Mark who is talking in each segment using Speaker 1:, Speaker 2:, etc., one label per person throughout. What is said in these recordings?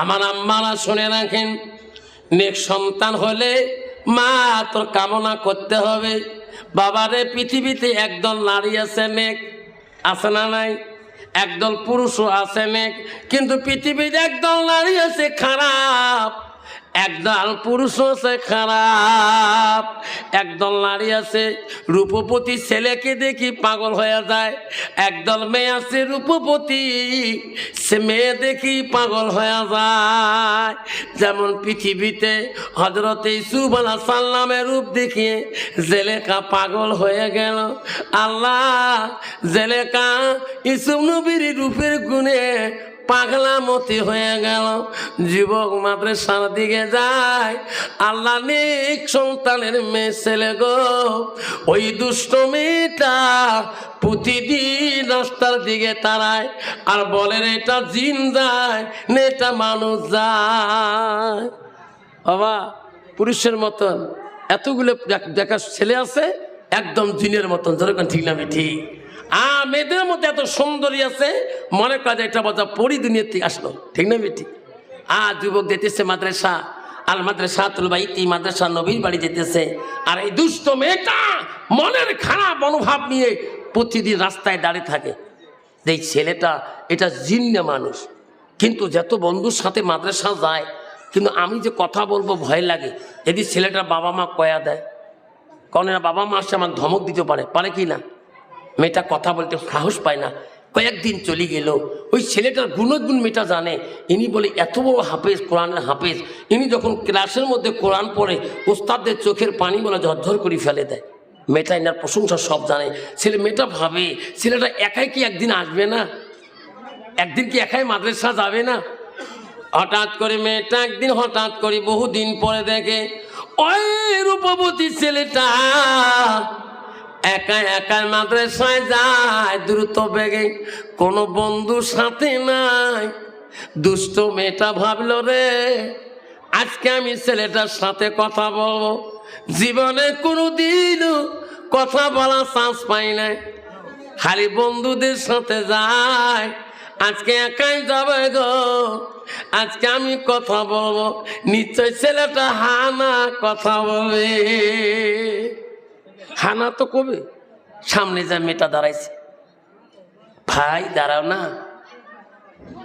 Speaker 1: আমার আম্মারা শুনে রাখেন, নেক সন্তান হলে মা তোর কামনা করতে হবে। বাবারে, পৃথিবীতে একদল নারী আছে নেক, আছে না নাই? একদল পুরুষও আছে নেক, কিন্তু পৃথিবীতে একদল নারী আছে খারাপ। একদল পুরুষ আছে খারাপ একদল নারী আছে। রূপপতি ছেলেকে দেখি পাগল হয়ে যায়। একদল মেয়ে আছে রূপপতি সে মেয়ে দেখি পাগল হয়ে যায়। যেমন পৃথিবীতে হজরত আলাহ সাল্লামের রূপ দেখিয়ে জেলেকা পাগল হয়ে গেল। আল্লাহ জেলেকা ইসুফ নবীর রূপের গুণে পাগলা মতি হয়ে গেল। যুবক মাদ্রাসার দিকে যায়। আল্লাহ নেক সন্তানের মেয়ে ছেলে গো, ওই দুষ্ট মেয়েটা প্রতিদিন রাস্তার দিকে তারায় আর বলেন এটা জিন যায়, না এটা মানুষ যায়। বাবা, পুরুষের মতন। এতগুলো দেখ- ছেলে আছে, একদম জিনের মতন। যেরকম ঠিক না, ঠিক। আর মেয়েদের মধ্যে এত সুন্দরী আছে, মনে করা যায় এটা বাজা পরি দুনিয়ার থেকে আসলো। ঠিক না বেটি আর যুবক যেতেছে মাদ্রাসা, আল মাদ্রাসা তুলবাইতি মাদ্রাসা নবীর বাড়ি যেতেছে। আর এই দুষ্ট মেয়েটা মনের খারাপ মনোভাব নিয়ে প্রতিদিন রাস্তায় দাঁড়িয়ে থাকে। এই ছেলেটা, এটা জিন্না মানুষ। কিন্তু যত বন্ধুর সাথে মাদ্রাসা যায়, কিন্তু আমি যে কথা বলব ভয় লাগে। যদি ছেলেটার বাবা মা কয়া দেয় কারণ বাবা মা আসে আমার ধমক দিতে পারে পারে কি না? মেয়েটা কথা বলতে সাহস পায় না। কয়েকদিন চলে গেল। ওই ছেলেটার গুণগুণ মেয়েটা জানে। ইনি বলে, এত বড় হাফেজ, কোরআনের হাফেজ। ইনি যখন ক্লাসের মধ্যে কোরআন পড়ে, ওস্তাদদের চোখের পানি বলে ঝরঝর করে ফেলে দেয়। মেয়েটা এনার প্রশংসা সব জানে। ছেলে, মেয়েটা ভাবে, ছেলেটা একাই কি একদিন আসবে না? একদিন কি একাই মাদ্রাসা যাবে না? হঠাৎ করে মেয়েটা একদিন হঠাৎ করে বহুদিন পরে দেখে, ওই রূপবতী ছেলেটা একা একা মাদ্রাসায় যায়, দ্রুত বেগে। কোনো বন্ধু সাথে নাই। দুষ্ট মেয়েটা ভাবলো, রে, আজকে আমি ছেলেটার সাথে কথা বলব। জীবনে কোনো দিনও কথা বলার চান্স পাই নাই। খালি বন্ধুদের সাথে যায়। আজকে একাই যাবে গো। আজকে আমি কথা বলব। নিশ্চয় ছেলেটা হানা কথা বলবে। হানা তো কবে? সামনে যা মেয়েটা দাঁড়াইছে। ভাই, দাঁড়াও না।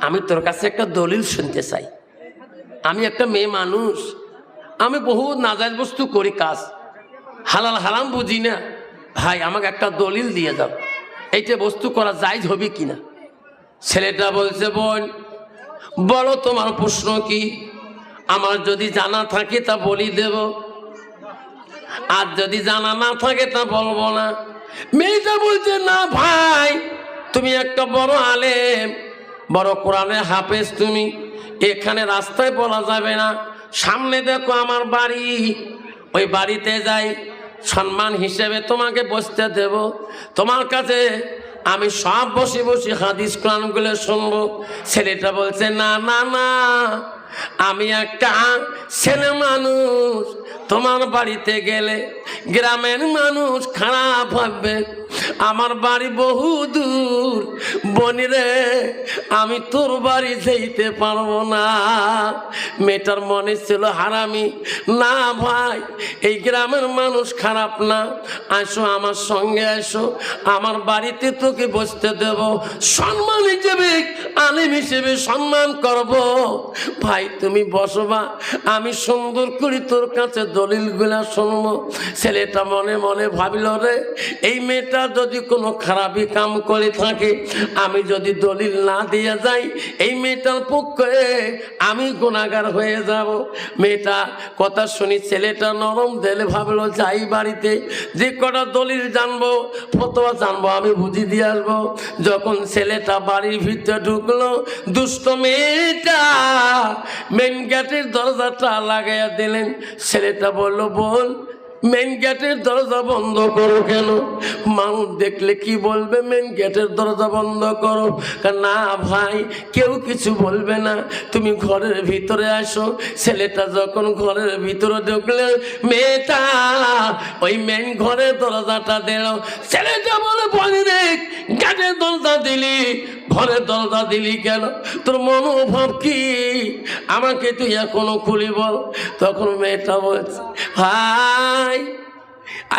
Speaker 1: আমি তোর কাছে একটা দলিল শুনতে চাই। আমি একটা মেয়ে মানুষ। আমি বহু নাজাজ বস্তু করি কাজ। হালাল হালাম বুঝি না। ভাই, আমাকে একটা দলিল দিয়ে দাও। এইটা বস্তু করা জায়জ হবে কিনা? ছেলেটা বলছে, বোন, বলো তোমার প্রশ্ন কি? আমার যদি জানা থাকে তা বলি দেব। আর যদি জানা না থাকে তা বলব না। মেয়েটা বলছে, না ভাই, তুমি একটা বড় আলেম, বড় কোরআনের হাফেজ তুমি। এখানে রাস্তায় বলা যাবে না। সামনে দেখো আমার বাড়ি। ওই বাড়িতে যাই, সম্মান হিসেবে তোমাকে বসতে দেব। তোমার কাছে আমি সব বসে বসে হাদিস কোরআনগুলো শুনব। ছেলেটা বলছে, না না না, আমি একটা ছেলে মানুষ। তোমার বাড়িতে গেলে গ্রামের মানুষ খারাপ ভাববে। আমার বাড়ি বহু দূর। বনিরে আমি তোর বাড়ি যেতে পারব না। মেয়েটার মনে ছিল হারামি। না ভাই, এই গ্রামের মানুষ খারাপ না। আসো আমার সঙ্গে, আসো। আমার বাড়িতে তোকে বসতে দেব। সম্মান হিসেবে, আলিম হিসেবে সম্মান করব। ভাই, তুমি বসবা। আমি সুন্দর করে তোর কাছে দলিলগুলা শুনব ছেলেটা মনে মনে ভাবিল, রে, এই মেয়েটা যদি কোনো খারাপই কাম করে থাকে, আমি যদি দলিল না দিয়ে যাই, এই মেয়েটার পক্ষে আমি গুণাগার হয়ে যাব। মেয়েটা কথা শুনি ছেলেটা নরম দিলে ভাবলো, যাই বাড়িতে, যে কটা দলিল জানব, ফতোয়া জানব, আমি বুঝি দিয়ে আসব। যখন ছেলেটা বাড়ির ভিতরে ঢুকলো, দুষ্ট মেয়েটা মেন গেটের দরজাটা লাগাইয়া দিলেন। ছেলেটা বলল বল। মেন গেটের দরজা বন্ধ করো কেন? মানুষ দেখলে কি বলবে? মেন গেটের দরজা বন্ধ করো। না ভাই, কেউ কিছু বলবে না। তুমি ঘরের ভিতরে আসো। ছেলেটা যখন ঘরের ভিতরে ঢুকলে, মেয়েটা, ওই মেন ঘরের দরজাটা দিল ছেলেটা বলে, বলি রে গেটের দরজা দিলি, ঘরের দরজা দিলি কেন? তোর মনোভাব কি? আমাকে তুই এখনও খুলি বল। তখন মেয়েটা বলছে ভাই,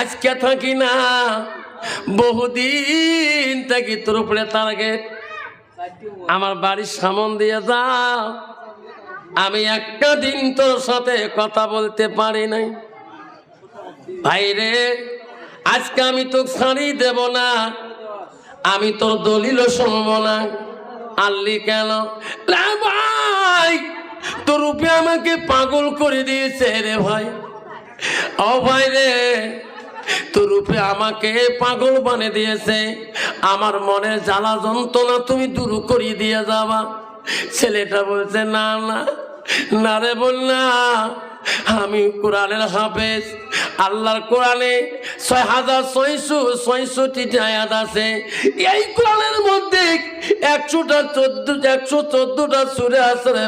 Speaker 1: আজকে থাকি না, বহুদিন থাকি তোর উপরে তার টার্গেট আমার বাড়ির সামন দিয়ে যাও আমি একটা দিন তোর সাথে কথা বলতে পারি নাই। ভাইরে আজকে আমি তো ছাড়ি দেব না, আমি তোর দলিল শুনব না। আল্লি কেন? ভাই, তোর রূপে আমাকে পাগল করে দিয়েছে রে ভাই। ও ভাই রে, তোর রূপে আমাকে পাগল বানিয়ে দিয়েছে। আমার মনের জ্বালা যন্ত্রণা তুমি দূর করিয়ে দিয়ে যাবা। ছেলেটা বলছে, না না না রে বল না। আমি কোরআনের হাফেজ। আল্লাহর কোরআনে ছয় হাজার ছয়শো ছয়শটি আয়াত আছে। এই কোরআনের মধ্যে একশোটা চোদ্দ একশো চোদ্দটা সুরে আছে রে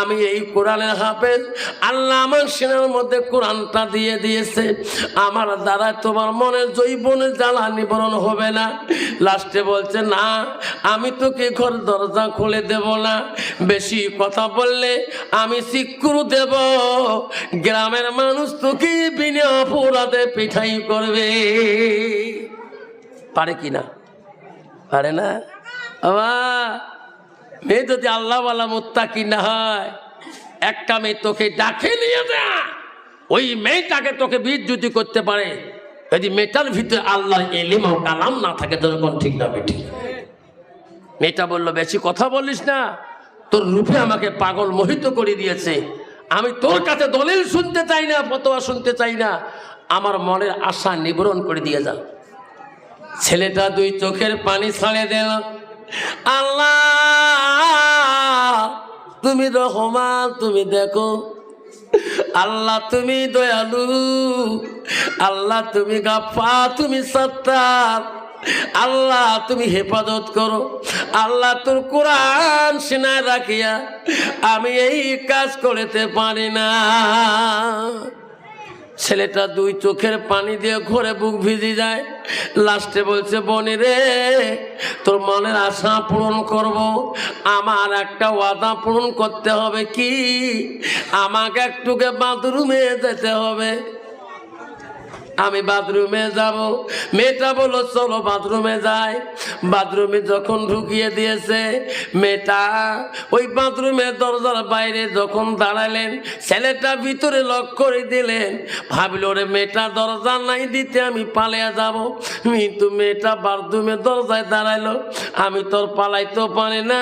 Speaker 1: আমি এই কোরআনের হাফেজ। আল্লাহ আমার সেনার মধ্যে কোরআনটা দিয়ে দিয়েছে। আমার দ্বারা তোমার মনের জৈবনের জ্বালা নিবরণ হবে না। লাস্টে বলছে, না, আমি তোকে ঘর দরজা খুলে দেব না। বেশি কথা বললে আমি শিক্ষুর দেব। গ্রামের মানুষ তোকে বিনা অপরাধে পিঠাই করবে। পারে কি না? পারে না? বাবা, মেয়ে যদি আল্লাহওয়ালা মোত্তাকি না হয়, একটা মেয়ে তোকে ডাকে নিয়ে যা। ওই মেয়েটাকে তোকে বিদ্যুতি করতে পারে। যদি মেয়েটার ভিতরে আল্লাহ এলিম ও কালাম না থাকে তখন ঠিক না বেটি মেয়েটা বলল, বেশি কথা বলিস না। তোর রূপে আমাকে পাগল মোহিত করে দিয়েছে। আমি তোর কাছে দলিল শুনতে চাই না, ফতোয়া শুনতে চাই না। আমার মনের আশা নিবরণ করে দিয়ে যা। ছেলেটা দুই চোখের পানি ছাড়ে দিল, আল্লাহ, তুমি রহমান, তুমি দেখো। আল্লাহ, তুমি দয়ালু। আল্লাহ, তুমি গাফা তুমি সত্তার। আল্লাহ, তুমি হেফাজত করো। আল্লাহ, তোর কোরআন সিনায় রাখিয়া আমি এই কাজ করতে পারি না। ছেলেটা দুই চোখের পানি দিয়ে ঘরে বুক ভিজে যায়। লাস্টে বলছে, বনি রে, তোর মনের আশা পূরণ করব। আমার একটা ওয়াদা পূরণ করতে হবে কি? আমাকে একটুকে বাথরুমে যেতে হবে। আমি বাথরুমে যাব। মেয়েটা বলো চলো বাথরুমে যাই। বাথরুমে যখন ঢুকিয়ে দিয়েছে, মেয়েটা ওই বাথরুমের দরজার বাইরে যখন দাঁড়ালেন, ছেলেটা ভিতরে লক করে দিলেন। ভাবিল রে মেয়েটা, দরজা নাই দিতে আমি পালিয়ে যাব। কিন্তু মেয়েটা বাথরুমের দরজায় দাঁড়াইলো। আমি তোর পালাইতে পারি না।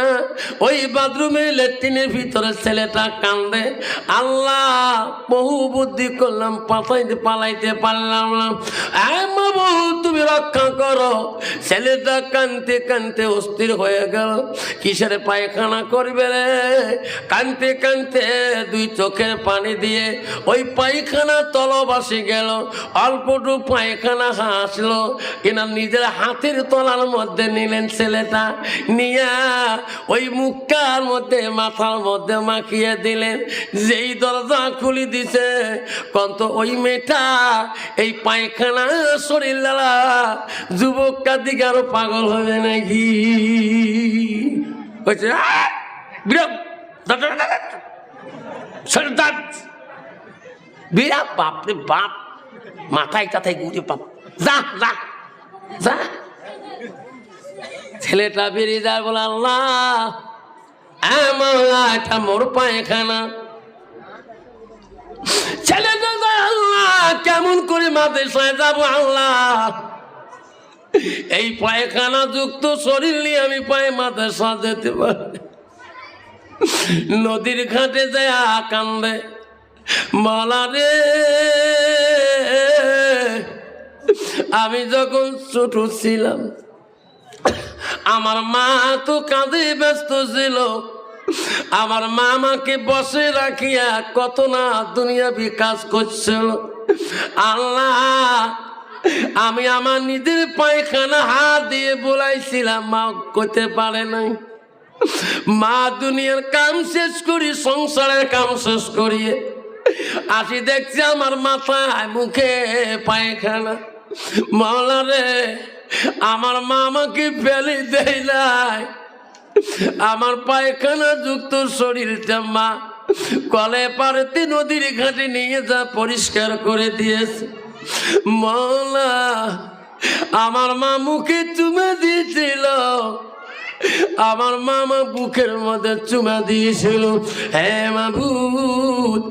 Speaker 1: ওই বাথরুমে লেট্রিনের ভিতরে ছেলেটা কান্দে। আল্লাহ, বহু বুদ্ধি করলাম, পাতাইতে পালাইতে পারলাম তুমি রক্ষা করো। ছেলেটা কানতে কানতে অস্থির হয়ে গেল। কিসের পায়খানা করবে রে? কানতে কানতে দুই চোখের পানি দিয়ে ওই পায়খানা গেল। অল্পটু পায়খানা হাসলো। কিনা নিজের হাতের তলার মধ্যে নিলেন ছেলেটা। নিয়া ওই মুখটার মধ্যে, মাথার মধ্যে মাখিয়ে দিলেন। যেই দরজা খুলি দিছে, কন্ত ওই মেয়েটা এই পায়খানা পাগল হবে নাকি বলছে "আহ! বিরাম! দাঁড়, দাঁড়, দাঁড়, দাঁড়। ছেড়ে দাঁড়। বিরাট বাপরে বাপ মাথায় বাপ যা ছেলেটা বেরিয়ে যায় বলে আল্লাহ মোর পায়খানা আল্লাহ কেমন করে মাদ্রাসায় যাব আল্লাহ? এই পায়খানা যুক্ত শরীর নিয়ে আমি পায়ে মাদ্রাসা যেতে পারি। নদীর ঘাটে যায় কান্দে। মালা রে, আমি যখন ছোট ছিলাম, আমার মা তো কাঁদে ব্যস্ত ছিল। আমার মা আমাকে বসে রাখিয়া কত না দুনিয়া বিকাশ করছিল। আল্লাহ, আমি আমার নিজের পায়খানা হাত দিয়ে বলাইছিলাম মা করতে পারে নাই। মা দুনিয়ার কাম শেষ করি, সংসারের কাম শেষ করিয়ে আসি দেখছি আমার মাথায় মুখে পায়খানা। মাওলা রে আমার মা আমাকে ফেলে দেয় নাই। আমার পায়খানা যুক্ত শরীরটা মা কলে পারতে নদীর ঘাটে নিয়ে যা পরিষ্কার করে দিয়েছে। মৌলা, আমার মা মুখে আমার মামা বুকের মধ্যে চুমা দিয়েছিল। হ্যাঁ মাবুদ,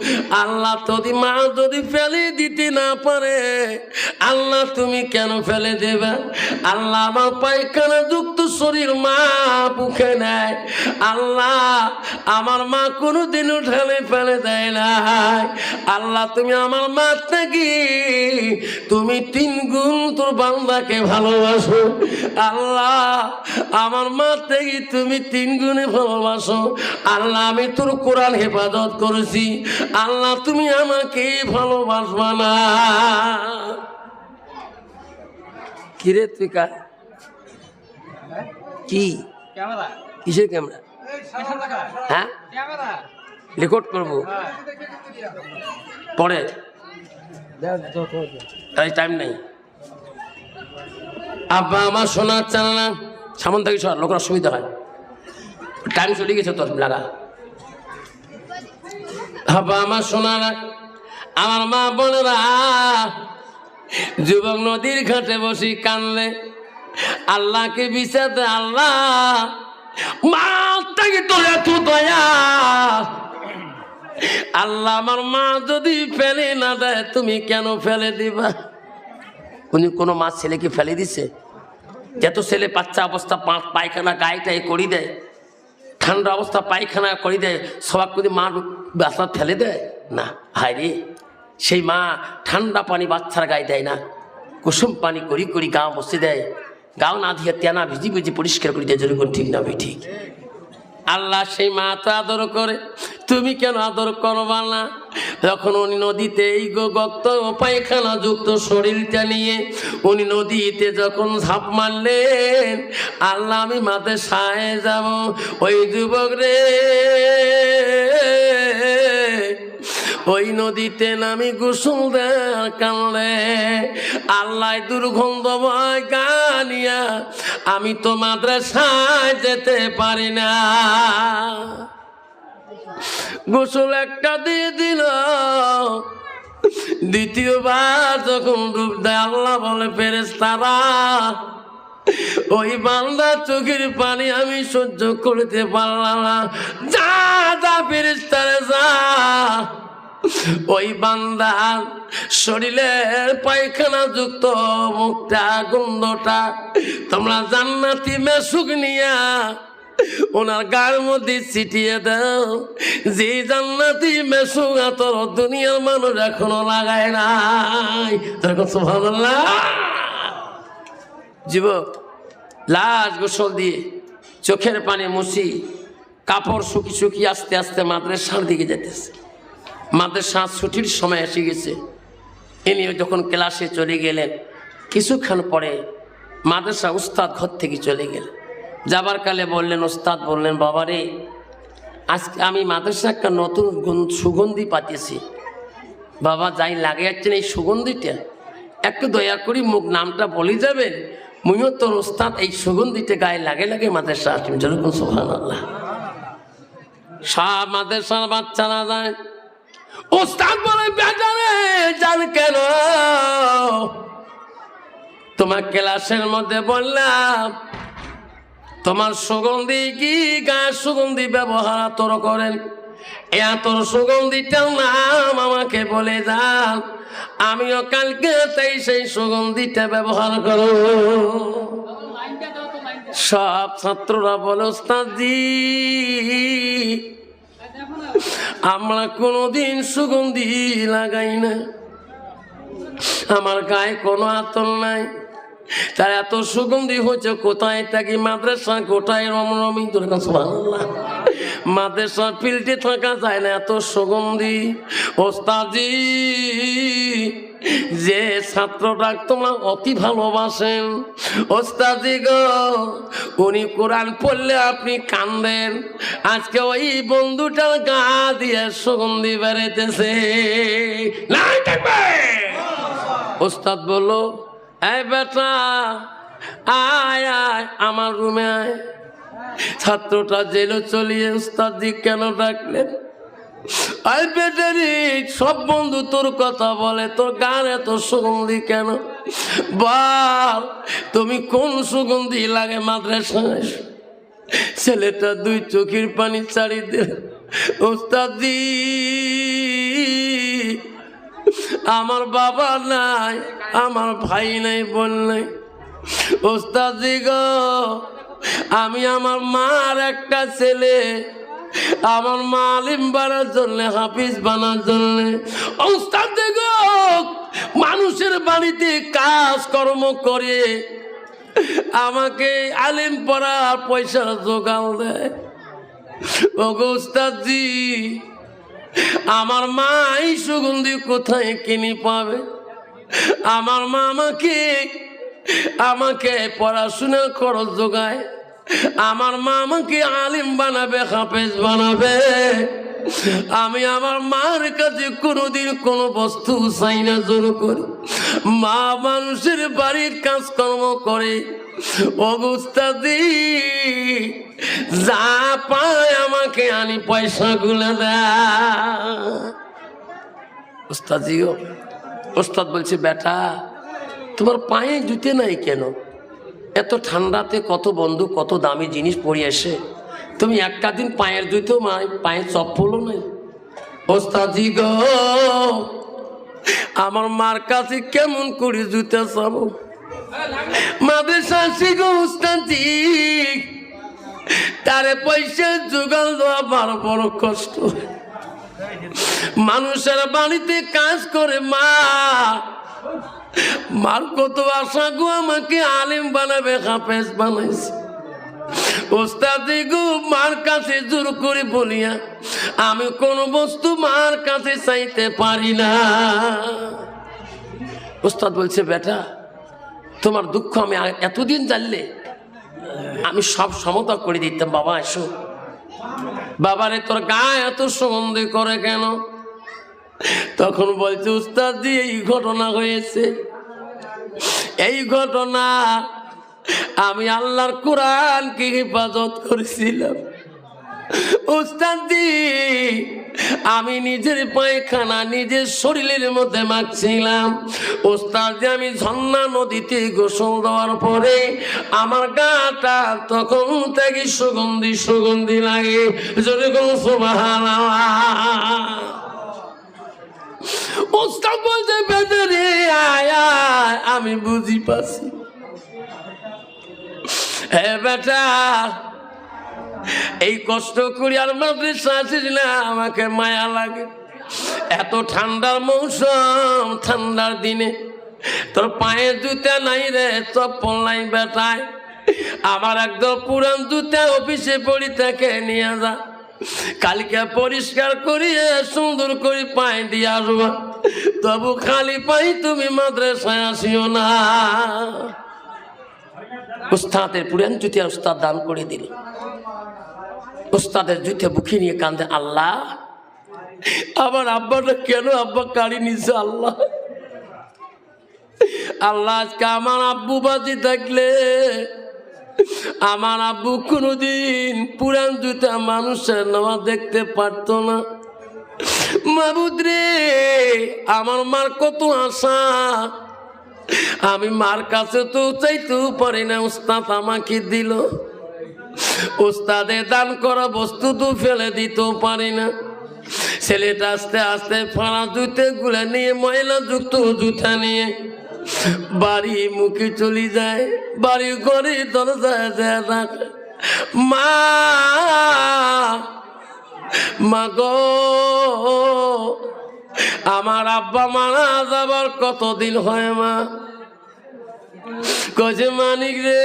Speaker 1: আল্লাহ যদি মা যদি ফেলে দিতে না পারে, আল্লাহ তুমি কেন ফেলে দেবে? আল্লাহ আমার পায়খানা যুক্ত শরীর মা বুকে নেয়। আল্লাহ আমার মা কোনোদিন উঠালে ফেলে দেয় না আল্লাহ তুমি আমার মা থেকে, তুমি তিন গুণ তোর বান্দাকে ভালোবাসো। আল্লাহ আমার মা থেকে তুমি তিন গুণে ভালোবাসো। আল্লাহ আমি তোর কোরআন হেফাজত করেছি। আল্লাহ তুমি আমাকে ভালোবাসবা না। কিরে তুই কা কি? কিসের ক্যামেরা? হ্যাঁ? রেকর্ড করব। পরে। তাই টাইম নেই। আব্বা আমার শোনার চাল না সামন থেকে সর, লোকের অসুবিধা হয়। টাইম চলে গেছে তোর লাগা আব্বা আমার শোনা না আমার মা বোনেরা, যুবক নদীর ঘাটে বসি কানলে, আল্লাহকে বিচারতে আল্লাহ, মা তোর এত দয়া। আল্লাহ আমার মা যদি ফেলে না দেয়, তুমি কেন ফেলে দিবা? উনি কোনো মা ছেলেকে ফেলে দিছে? যত ছেলে বাচ্চা অবস্থা পায়খানা গায়েটাই করি দেয়। ঠান্ডা অবস্থা পায়খানা করে দেয়। সবাক যদি মা বাচ্চা ফেলে দেয় না, হায় রে, সেই মা ঠান্ডা পানি বাচ্চার গায়ে দেয় না। কুসুম পানি করি করি গা বসে দেয়। গাঁও না দিয়ে তেনা ভিজি ভিজি পরিষ্কার করে দেয় যেরকম ঠিক না ঠিক। আল্লাহ সেই মা তো আদর করে। তুমি কেন আদর করবা না? যখন উনি নদীতে এই গো গক্ত পায়খানা যুক্ত শরীরটা নিয়ে উনি নদীতে যখন ঝাঁপ মারলেন, আল্লাহ আমি মাতে সায় যাব, ওই যুবক রে। ওই নদীতে নামি গোসল দেয় কানলে আল্লাহ দুর্গন্ধময় গানিয়া আমি তো মাদ্রাসায় যেতে পারি না। গোসল একটা দিয়ে দিল। দ্বিতীয়বার যখন ডুব দেয় আল্লাহ বলে ফেরেস তারা ওই বান্দা চোখের পানি আমি সহ্য করতে পারলাম না। যা যা ফেরেস তারা যা। ওই বান্দা শরীরের পায়খানা যুক্ত মুখটা, গন্ধটা, তোমরা জান্নাতি মেসুক নিয়া ওনার গার মধ্যে ছিটিয়ে দাও। যে জান্নাতি মেসুক তোর দুনিয়ার মানুষ এখনও লাগায় নাই। তখন সুবহানাল্লাহ। যুবক, লাশ গোসল দিয়ে চোখের পানি মুছি, কাপড় শুকি শুকি আস্তে আস্তে মাদ্রাসার দিকে যেতেছে। মাদ্রাসা ছুটির সময় এসে গেছে। ইনি যখন ক্লাসে চলে গেলেন, কিছুক্ষণ পরে মাদ্রাসা উস্তাদ ঘর থেকে চলে গেলেন। যাবার কালে বললেন ওস্তাদ বললেন বাবা রে আজকে আমি মাদ্রাসা একটা নতুন সুগন্ধি পাতেছি বাবা, যাই লাগে যাচ্ছেন এই সুগন্ধিটা, একটু দয়া করি মুখ নামটা বলে যাবেন। মুইও তোর ওস্তাদ এই সুগন্ধিটা গায়ে লাগে লাগে মাদ্রাসা আসবেন। যেরকম সোহান আল্লাহ সব মাদ্রাসার বাচ্চারা যায় ওস্তাদ বলে বেজারে জান কেন? তোমার ক্লাসের মধ্যে বললাম, তোমার সুগন্ধি কি গায়ের সুগন্ধি ব্যবহার তোর করেন? এত সুগন্ধিটার নাম আমাকে বলে যান আমিও কালকে তাই সেই সুগন্ধিটা ব্যবহার করো। সব ছাত্ররা বলে
Speaker 2: না
Speaker 1: আমরা কোনোদিন সুগন্ধি লাগাই না। আমার গায়ে কোনো আতর নাই। তার এত সুগন্ধি হয়েছে, কোথায় থাকি? মাদ্রাসা কোথায়? রমরমি মাদ্রাসা ফিল্ডে থাকা যায় না, এত সুগন্ধি। ওস্তাজি যে ছাত্রটা তোমরা অতি ভালোবাসেন। ওস্তাদি গো, উনি কোরআন পড়লে আপনি কান্দেন। আজকে ওই বন্ধুটার গা দিয়ে সুগন্ধি থাকবে! ওস্তাদ বলল, এই বেটা, আয় আয়, আমার রুমে আয়। ছাত্রটা জেলে চলিয়ে উস্তাদি কেন ডাকলেন? আই বেটারি সব বন্ধু তোর কথা বলে, তোর গান এত সুগন্ধি কেন? বল, তুমি কোন সুগন্ধি লাগে মাদ্রাসায়? ছেলেটা দুই চোখের পানি ছাড়ি দিল, ওস্তাদি, আমার বাবা নাই, আমার ভাই নাই বোন নাই ওস্তাদি গো, আমি আমার মার একটা ছেলে আমার মা আলিম বানার জন্য, হাফিজ বানার জন্য। ওস্তাদি মানুষের বাড়িতে কাজ কর্ম করে। আমাকে আলিম পড়ার পয়সা জোগাল দেয়। ওস্তাদি আমার মা এই সুগন্ধি কোথায় কিনে পাবে? আমার মা আমাকে আমাকে পড়াশোনা খরচ যোগায় আমার মা আমাকে আলিম বানাবে, হাফেজ বানাবে? আমি আমার মার কাছে কোনোদিন কোনো বস্তু চাই না, জোর করি। মা মানুষের বাড়ির কাজকর্ম করে। অবস্থাদি যা পায় আমাকে আনি, পয়সাগুলো দেয় ওস্তাদিও ওস্তাদ বলছে, বেটা, তোমার পায়ে জুতে নাই কেন? এত ঠান্ডাতে কত বন্ধু, কত দামি জিনিস পরে এসে। তুমি একটা দিন পায়ের জুতেও মাই পায়ে চপ্পলও নাই ওস্তাদি গো, আমার মার কাছে কেমন করে জুতে চাবো? মাদের শাসি গো উস্তাদি তারে পয়সা জোগাল দেওয়া বড় বড় কষ্ট। মানুষের বাড়িতে কাজ করে মা মার কত আশা গো, আমাকে আলিম বানাবে, হাফেজ বানাইছে। ওস্তাদি গো, মার কাছে জোর করে বলিয়া, আমি কোন বস্তু মার কাছে চাইতে পারি না। ওস্তাদ বলছে, বেটা, তোমার দুঃখ আমি এতদিন জানলে, আমি সব সমতা করে দিতাম। বাবা, এসো। বাবারে, তোর গায়ে এত সুগন্ধি করে কেন? তখন বলছে, উস্তাদ জি এই ঘটনা হয়েছে। এই ঘটনা আমি আল্লাহর কোরআনকে হেফাজত করেছিলাম। উস্তাদি, আমি নিজের পায়খানা নিজের শরীরের মধ্যে মাখছিলাম। ওস্তাদ আমি ঝর্ণা নদীতে গোসল দেওয়ার পরে আমার গাটা তখন থেকে সুগন্ধি সুগন্ধি লাগে। যেরকম সুবাহান ওস্তাদ বলছে বেদরে আমি বুঝি পাচ্ছি হে বেটা, এই কষ্ট করি আর মাদ্রাসা আসিস না, আমাকে মায়া লাগে। এত ঠান্ডার মৌসুম, ঠান্ডার দিনে। তোর পায়ে জুতা নাই রে, চপ্পল নাই বেটায় আমার একদম পুরান জুতা অফিসে পড়ি তাকে নিয়ে যা। কালকে পরিষ্কার করিয়ে সুন্দর করে পায়ে দিয়ে আসব। তবু খালি পাই তুমি মাদ্রাসায় আসিও না। উস্তাদের পুরান জুতি উস্তাদ দান করে দিল। উস্তাদের জুতে বুকে নিয়ে কান্দে, আল্লাহ, আমার আব্বাটা কেন আব্বা কাড়ি নিছে, আল্লাহ? আল্লাহ, আজকে আমার আব্বু বাজি থাকলে, আমার আব্বু কোনোদিন পুরান জুতা মানুষের নেওয়া দেখতে পারতো না। মাবুদ রে আমার মার কত আশা। আমি মার কাছে তো চাইতেও পারি না, উস্তাদ আমাকে দিল। উস্তাদে দান করা বস্তু তো ফেলে দিতেও পারি না। ছেলেটা আস্তে আস্তে ফাড়া জুতে গুলে নিয়ে, ময়লা যুক্ত জুতা নিয়ে বাড়ি মুখে চলে যায়, বাড়ি ঘরে দরজায় যায় মা মা গো আমার আব্বা মারা যাবার কতদিন হয় মা? কছে মানিক রে,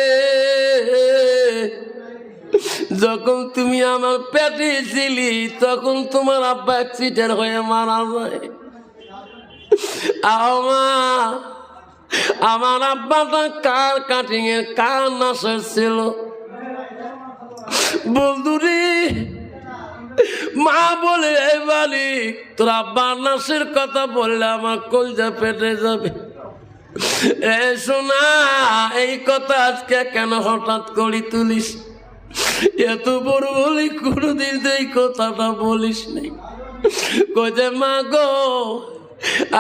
Speaker 1: যখন তুমি আমার পেটে ছিলি, তখন তোমার আব্বা অ্যাক্সিডেন্ট হয়ে মারা যায়। আও মা, আমার আব্বাটা কার কাটিং এর কার নাশের ছিল? বন্ধুরে মা বলে এই বালি তোর আব্বার নাশের কথা বললে আমার কলজা পেটে যাবে। এ শোনা এই কথা আজকে কেন হঠাৎ করি তুলিস? এত বড় বলি কোনোদিন এই কথাটা বলিস নাই। কোজে মা গো,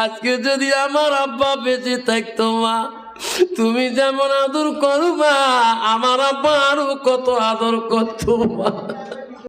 Speaker 1: আজকে যদি আমার আব্বা বেঁচে থাকতো মা, তুমি যেমন আদর করবা আমার আব্বা আরও কত আদর করতো মা।